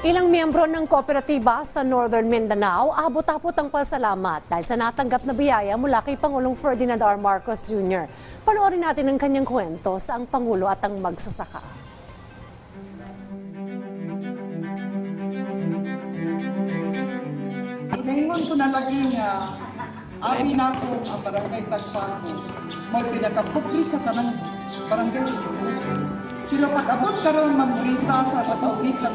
Ilang miyembro ng kooperatiba sa Northern Mindanao abot-abot ang pasalamat dahil sa natanggap na biyaya mula kay Pangulong Ferdinand R. Marcos Jr. Panoorin natin ang kanyang kwento sa ang Pangulo at ang magsasaka. Inaingon ko na lagi nga, abi na ako ang barangay Tagpaco. May pinakapukli sa tanang barangay sa. Pero pag abot karon mambrita sa Tatawid sa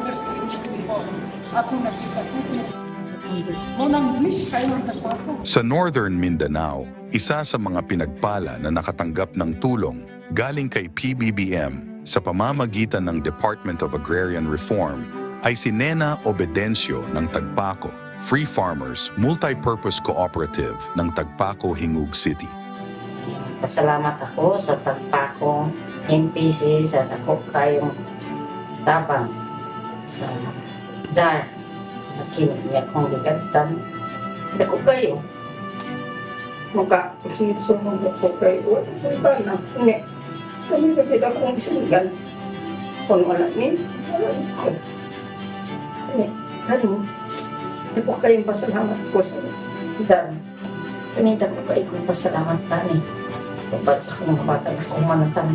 Tagpaco. Sa Northern Mindanao, isa sa mga pinagpala na nakatanggap ng tulong galing kay PBBM sa pamamagitan ng Department of Agrarian Reform ay si Nena Obedencio ng Tagpaco, Free Farmers Multipurpose Cooperative ng Tagpaco, Hingug City. Pasalamat ako sa tagpakong MPC sa ako kayong tabang sa DAR na kinigyan kong ligatan. Dako kayo. Maka, susunod ako kayo. Wala na. Hindi. Kami na kita kong isanggan. Kung wala ni, wala ko. Hindi. Ano? Dako kayong pasalamat ko sa DAR. Kanina ko kayo kong pasalamat tani. Ba't sa kong bata na kong manatan.